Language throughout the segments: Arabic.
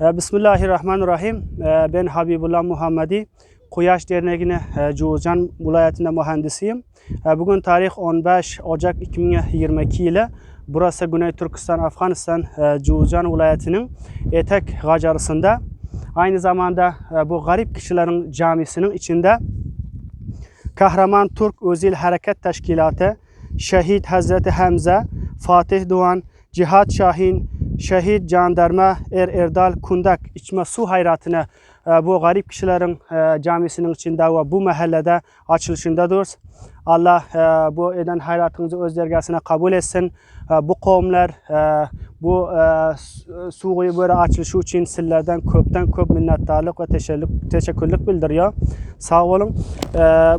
Ee, Bismillahirrahmanirrahim. Ee, Ben Habibullah Muhammedi. Kuyaş Derneği'ne e, Cuzan vilayetinde mühendisiyim. E, Bugün tarih 15 Ocak 2022 ile burası Güney Türkistan, Afganistan e, Cuzan vilayetinin etek gacarısında. Aynı zamanda e, bu garip kişilerin camisinin içinde Kahraman Türk Özil Hareket Teşkilatı, Şehit Hazreti Hamza, Fatih Doğan, Cihat Şahin, Şehit Jandarma Er Erdal Kundak içme su hayratına e, bu garip kişilerin e, camisinin içinde ve bu mahallede açılışındadır. Allah e, bu eden hayratınızı öz dergasına kabul etsin. Bu kavimler bu su- suyu böyle açılışı için sizlerden köpten köp minnettarlık ve teşekkürlük, bildiriyor. Sağ olun.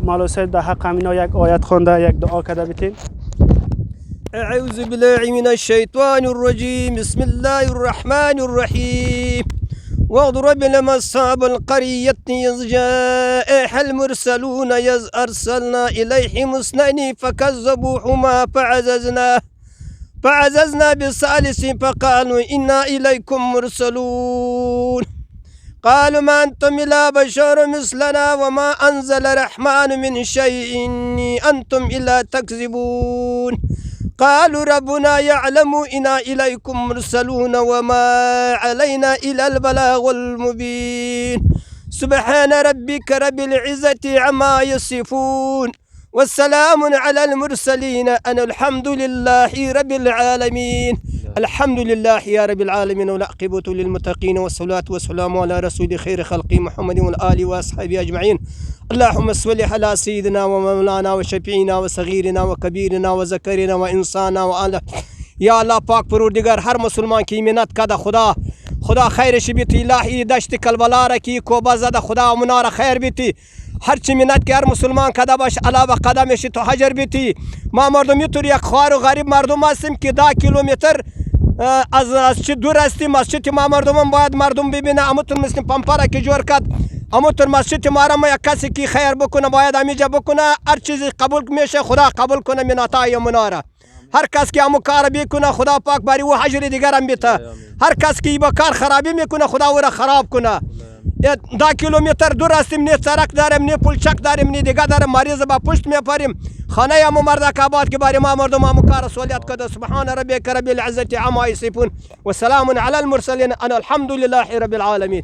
Maalesef daha kamino yak ayet konda yak dua kada bitin. أعوذ بالله من الشيطان الرجيم. بسم الله الرحمن الرحيم. واضرب لما أصحاب القرية إذ جاءها المرسلون إذ أرسلنا إليهم اثنين فكذبوهما فعززنا فعززنا بالثالث فقالوا إنا إليكم مرسلون. قالوا ما أنتم إلا بشر مثلنا وما أنزل الرحمن من شيء أنتم إلا تكذبون. قالوا ربنا يعلم إنا إليكم مرسلون وما علينا إلا البلاغ المبين. سبحان ربك رب العزة عما يصفون. والسلام على المرسلين. أنا الحمد لله رب العالمين. الحمد لله يا رب العالمين والعاقبة للمتقين والصلاة والسلام على رسول خير خلق محمد والآل وأصحابه أجمعين. اللهم صل على سيدنا ومولانا وشفيعنا وصغيرنا وكبيرنا وذكرنا وإنسانا وآله یا الله پاک پروردگار هر مسلمان کی منت کده خدا. خدا خیرش بیتی الهی دشت کلبلا را کی کوبا زده خدا منار خیر بیتی. هر چی منت که هر مسلمان کده باش علاوه قدمش تو حجر بیتی. ما مردم یطور یک خوار و غریب مردم هستیم که ده کیلومتر از از دور هستیم چی ما مردم باید مردم ببینه امتون مثل پمپارا که جور کرد امتون مسجد ما را ما یک کسی که خیر بکنه باید امیجا بکنه هر چیزی قبول میشه خدا قبول کنه مناتای مناره هر کس که همو کار بکنه خدا پاک بری او حجر دیگر هم بیته هر کس که با کار خرابی میکنه خدا او را خراب کنه ده کیلومتر دور هستیم نه سرک داریم نه پلچک داریم نه دیگه داریم مریض با پشت میپریم خانه همو مردک آباد که باری ما مردم همو کار سولیت کده سبحان ربک رب العزت عما یصفون و سلام علی المرسلین أنا الحمد لله رب العالمین